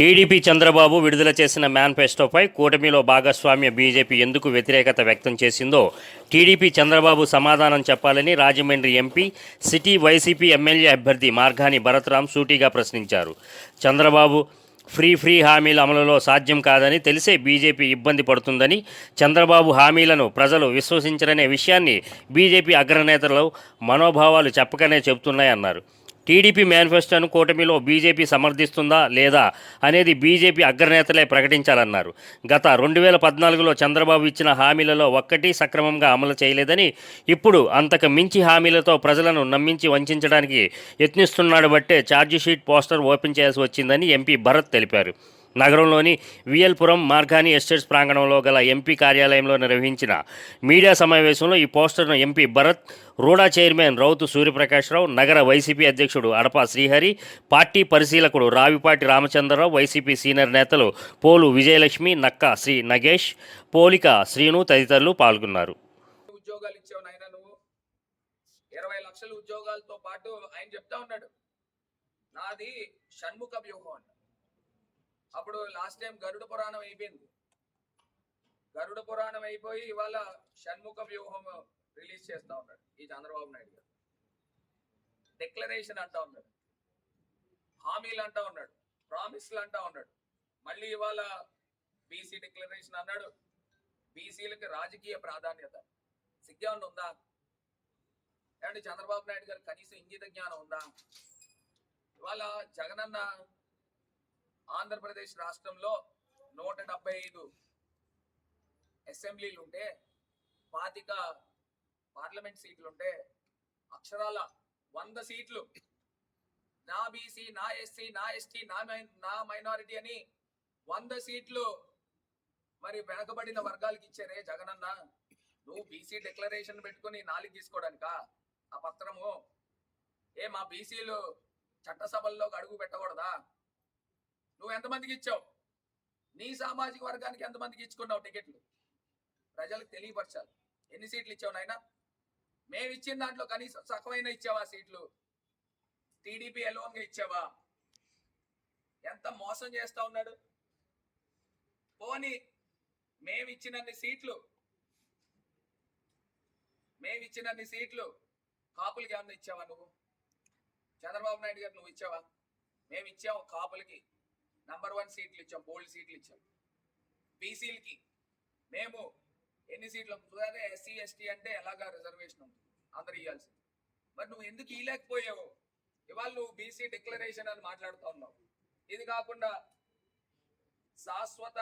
TDP Chandrababu విడుదల చేసిన మేనిఫెస్టోపై కూటమిలో భాగస్వామ్య బీజేపీ ఎందుకు వ్యతిరేకత వ్యక్తం చేసిందో టీడీపీ చంద్రబాబు సమాధానం చెప్పాలని Rajahmundry MP city YCP MLA అభ్యర్థి మార్గాని భరత్రాం సూటిగా ప్రశ్నించారు. చంద్రబాబు ఫ్రీ ఫ్రీ హామీల అమలులో సాధ్యం కాదని తెలిసే బీజేపీ ఇబ్బంది పడుతుందని చంద్రబాబు హామీలను ప్రజలు విశ్వసించరనే విషయాన్ని బీజేపీ అగ్రనేతలు మనోభావాలు చెప్పకనే చెబుతున్నాయన్నారు. టీడీపీ మేనిఫెస్టోను కూటమిలో బీజేపీ సమర్థిస్తుందా లేదా అనేది బీజేపీ అగ్రనేతలే ప్రకటించాలన్నారు. గత రెండు వేల పద్నాలుగులో చంద్రబాబు ఇచ్చిన హామీలలో ఒక్కటి సక్రమంగా అమలు చేయలేదని ఇప్పుడు అంతకు మించి హామీలతో ప్రజలను నమ్మించి వంచడానికి యత్నిస్తున్నాడు బట్టే ఛార్జిషీట్ పోస్టర్ ఓపెన్ చేయాల్సి వచ్చిందని ఎంపీ భరత్ తెలిపారు. నగరంలోని విఎల్పురం మార్గాని ఎస్టేట్స్ ప్రాంగణంలో గల ఎంపీ కార్యాలయంలో నిర్వహించిన మీడియా సమావేశంలో ఈ పోస్టర్ను MP Bharat RUDA chairman Rautu Suryaprakash Rao నగర వైసీపీ అధ్యక్షుడు అడపా శ్రీహరి పార్టీ పరిశీలకుడు రావిపాటి రామచంద్రరావు వైసీపీ సీనియర్ నేతలు పోలు విజయలక్ష్మి నక్క శ్రీ నగేష్ పోలిక శ్రీను తదితరులు పాల్గొన్నారు. ఉద్యోగాలు ఇచ్చావు నాయన నువ్వు. ఇరవై లక్షల ఉద్యోగాలతో పాటు ఆయన చెప్తా ఉన్నాడు. నాది షణ్ముఖ వ్యూహం అన్నాడు అప్పుడు లాస్ట్ టైం గరుడ పురాణం అయిపోయింది. గరుడ పురాణం అయిపోయి ఇవాళ షణ్ముఖ వ్యూహం రిలీజ్ చేస్తా ఉన్నాడు ఈ చంద్రబాబు నాయుడు గారు. డిక్లరేషన్ అంటా ఉన్నాడు. హామీలు అంటా ఉన్నాడు. ప్రామిస్లు అంటా ఉన్నాడు. మళ్ళీ ఇవాళ బీసీ డిక్లరేషన్ అన్నాడు. బీసీలకు రాజకీయ ప్రాధాన్యత. సిగ్గేమన్నా ఉందా? ఏమంటే చంద్రబాబు నాయుడు గారు కనీసం ఇంగిత జ్ఞానం ఉందా? ఇవాళ జగనన్న ఆంధ్రప్రదేశ్ రాష్ట్రంలో నూట డెబ్బై ఐదు అసెంబ్లీలు ఉంటే పాతిక పార్లమెంట్ సీట్లు ఉంటే అక్షరాల వంద సీట్లు. నా బీసీ నా ఎస్సీ నా ఎస్టీ నా మై- నా మైనారిటీ అని వంద సీట్లు మరి వెనకబడిన వర్గాలకి ఇచ్చారే జగనన్న. నువ్వు బీసీ డిక్లరేషన్ పెట్టుకుని నాలుగు తీసుకోవడానిక ఆ పత్రము ఏ మా బీసీలు చట్టసభల్లోకి అడుగు పెట్టకూడదా? నువ్వు ఎంతమందికి ఇచ్చావు? నీ సామాజిక వర్గానికి ఎంతమందికి ఇచ్చుకున్నావు టికెట్లు? ప్రజలకు తెలియపరచాలి. ఎన్ని సీట్లు ఇచ్చావు నాయన? మేము ఇచ్చిన దాంట్లో కనీసం సగమైన ఇచ్చావా సీట్లు? టీడీపీ ఎలోన్గా ఇచ్చావా? ఎంత మోసం చేస్తా ఉన్నాడు? పోనీ మేము ఇచ్చినన్ని సీట్లు మేము ఇచ్చినన్ని సీట్లు కాపులకి ఏమన్నా ఇచ్చావా నువ్వు? చంద్రబాబు నాయుడు గారు నువ్వు ఇచ్చావా? మేము ఇచ్చాము కాపులకి. నంబర్ వన్ సీట్లు ఇచ్చాం బోల్డ్ సీట్లు ఇచ్చాం. బీసీలకి మేము ఎన్ని సీట్లు అదే ఎస్సీ ఎస్టీ అంటే ఎలాగా రిజర్వేషన్ ఉంది అందరు ఇవ్వాల్సింది మరి నువ్వు ఎందుకు ఇవ్వలేకపోయావు ఇవాళ నువ్వు బీసీ డిక్లరేషన్ అని మాట్లాడుతూ ఉన్నావు. ఇది కాకుండా శాశ్వత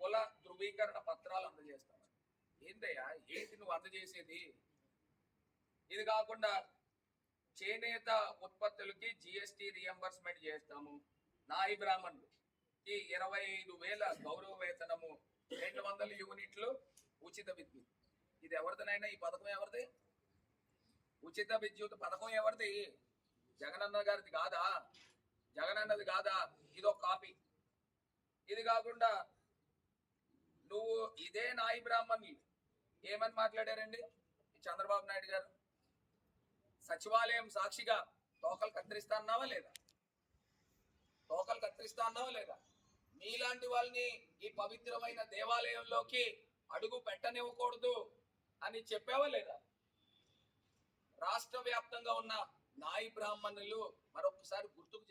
కుల ధృవీకరణ పత్రాలు అందజేస్తావు ఏంటయ్యా ఏంటి నువ్వు అందజేసేది? ఇది కాకుండా చేనేత ఉత్పత్తులకి జిఎస్టి రియంబర్స్మెంట్ చేస్తాము. నాయి బ్రాహ్మణులకి ఇరవై ఐదు వేల గౌరవ వేతనము రెండు వందల యూనిట్లు ఉచిత విద్యుత్. ఇది ఎవరిదినైనా ఈ పథకం ఎవరిది? ఉచిత విద్యుత్ పథకం ఎవరిది? జగనన్న గారిది కాదా? జగనన్నది కాదా? ఇదో కాపీ. ఇది కాకుండా నువ్వు ఇదే నాయి బ్రాహ్మణులు. ఏమని మాట్లాడారండి? చంద్రబాబు నాయుడు గారు. సచివాలయం సాక్షిగా తోకలు కత్తిరిస్తా అన్నావా లేదా? తోకలు అన్నావా లేదా? మీలాంటి వాళ్ళని ఈ పవిత్రమైన దేవాలయంలోకి అడుగు పెట్టనివ్వకూడదు అని చెప్పావా లేదా? రాష్ట్ర వ్యాప్తంగా ఉన్న నాయి బ్రాహ్మణులు మరొకసారి గుర్తుకు